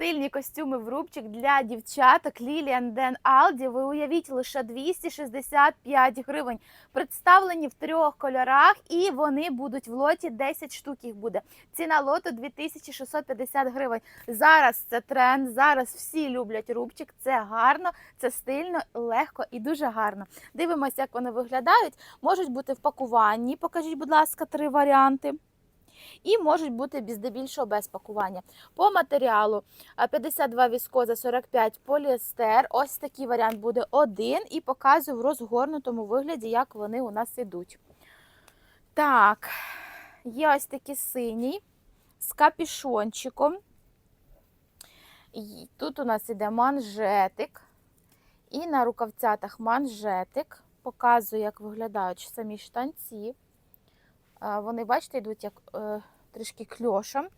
стильні костюми в рубчик для дівчаток Lilian Den Aldi. Ви уявіть лише 265 гривень. Представлені в трьох кольорах, і вони будуть в лоті 10 штук. Їх буде. Ціна лоту 2650 гривень. Зараз це тренд. Зараз всі люблять рубчик. Це гарно, це стильно, легко і дуже гарно. Дивимося, як вони виглядають. Можуть бути в пакуванні. Покажіть, будь ласка, три варіанти. І можуть бути здебільшого без пакування. По матеріалу а, 52 віскоза, 45 поліестер. Ось такий варіант буде один. І показую в розгорнутому вигляді, як вони у нас ідуть. Так, є ось такий синій з капішончиком. Тут у нас іде манжетик. І на рукавцятах манжетик. Показую, як виглядають самі штанці. Вони, бачите, йдуть як е, трішки кльошем.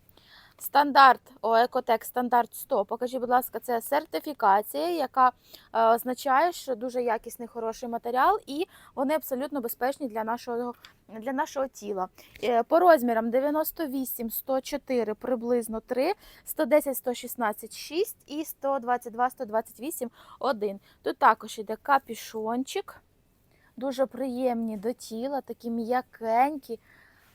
Стандарт, о, Екотек стандарт 100. Покажіть, будь ласка, це сертифікація, яка е, означає, що дуже якісний хороший матеріал, і вони абсолютно безпечні для нашого, для нашого тіла. Е, По розмірам 98, 104, приблизно 3, 110, 116, 6 і 122, 128, 1. Тут також іде капішончик. Дуже приємні до тіла, такі м'якенькі,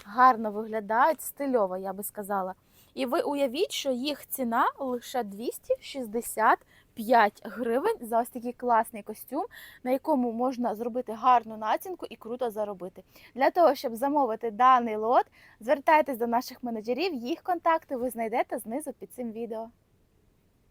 гарно виглядають, стильово, я би сказала. І ви уявіть, що їх ціна лише 265 гривень за ось такий класний костюм, на якому можна зробити гарну націнку і круто заробити. Для того, щоб замовити даний лот, звертайтесь до наших менеджерів, їх контакти ви знайдете знизу під цим відео.